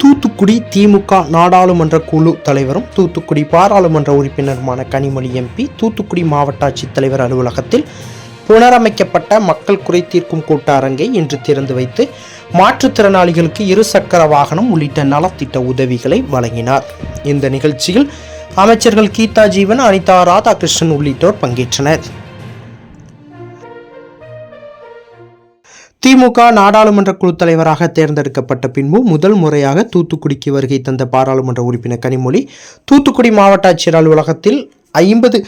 தூத்துக்குடி திமுக நாடாளுமன்ற குழு தலைவரும் தூத்துக்குடி பாராளுமன்ற உறுப்பினருமான கனிமொழி எம்பி தூத்துக்குடி மாவட்ட ஆட்சித்தலைவர் அலுவலகத்தில் புனரமைக்கப்பட்ட மக்கள் குறை தீர்க்கும் கூட்ட அரங்கை இன்று திறந்து வைத்து மாற்றுத்திறனாளிகளுக்கு இருசக்கர வாகனம் உள்ளிட்ட நலத்திட்ட உதவிகளை வழங்கினார். இந்த நிகழ்ச்சியில் அமைச்சர்கள் கீதா ஜீவன் அனிதா ராதாகிருஷ்ணன் உள்ளிட்டோர் பங்கேற்றனர். திமுக நாடாளுமன்ற குழு தலைவராக தேர்ந்தெடுக்கப்பட்ட பின்பு முதல் முறையாக தூத்துக்குடிக்கு வருகை தந்த பாராளுமன்ற உறுப்பினர் கனிமொழி தூத்துக்குடி மாவட்ட ஆட்சியர் அலுவலகத்தில் ஐம்பது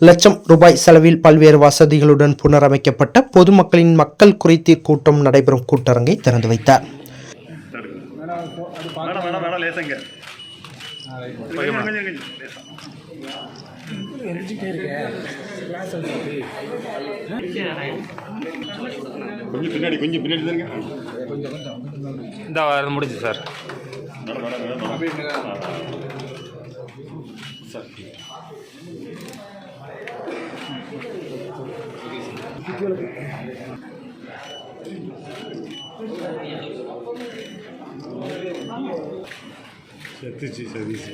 லட்சம் ரூபாய் செலவில் பல்வேறு வசதிகளுடன் புனரமைக்கப்பட்ட பொதுமக்களின் மக்கள் குறைத்தீர் கூட்டம் நடைபெறும் கூட்டரங்கை திறந்து வைத்தார். கொஞ்சம் பின்னாடி கொஞ்சம் பின்னாடி தானுங்க இந்த வாரம் முடிஞ்சு sir madam madam sir Sathish.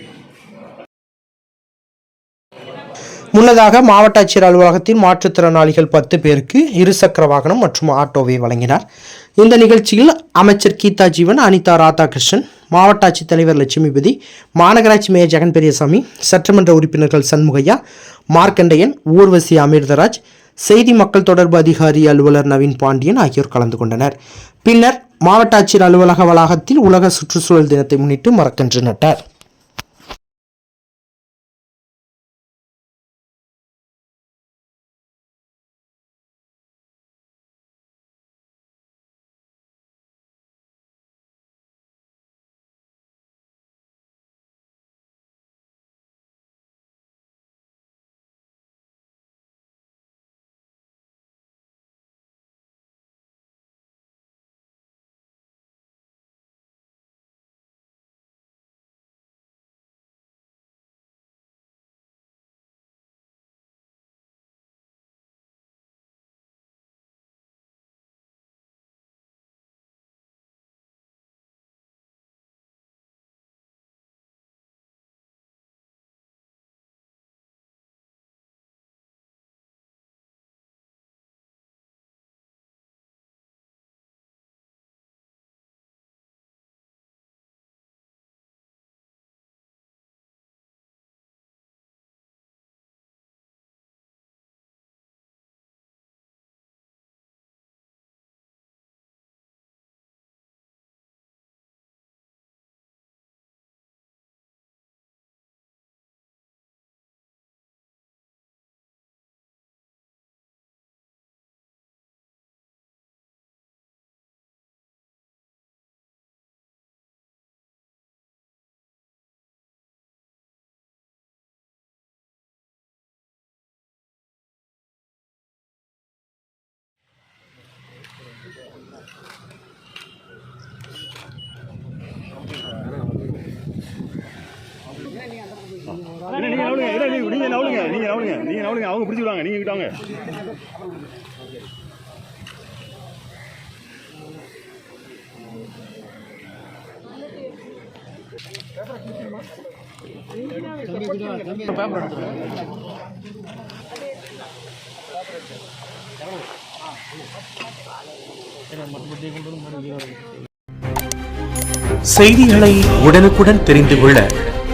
முன்னதாக மாவட்ட ஆட்சியர் அலுவலகத்தில் மாற்றுத்திறனாளிகள் பத்து பேருக்கு இருசக்கர வாகனம் மற்றும் ஆட்டோவை வழங்கினார். இந்த நிகழ்ச்சியில் அமைச்சர் கீதா ஜீவன் அனிதா ராதாகிருஷ்ணன் மாவட்ட ஆட்சித்தலைவர் லட்சுமிபதி மாநகராட்சி மேயர் ஜெகன் பெரியசாமி சட்டமன்ற உறுப்பினர்கள் சண்முகையா மார்க்கண்டையன் ஊர்வசி அமிர்தராஜ் செய்தி மக்கள் தொடர்பு அதிகாரி அலுவலர் நவீன் பாண்டியன் ஆகியோர் கலந்து கொண்டனர். பின்னர் மாவட்ட ஆட்சியர் அலுவலக வளாகத்தில் உலக சுற்றுச்சூழல் தினத்தை முன்னிட்டு மரக்கன்று நட்டார். நவுளுங்க. இல்லை நீங்கள் நீங்கள் நவுளுங்க. நீங்கள் நவுளுங்க. நீங்கள் நவுளுங்க. அவங்க பிடிச்சி விடுவாங்க. நீங்க விட்டாங்க செய்திகளை உடனுக்குடன் தெரிந்து கொள்ள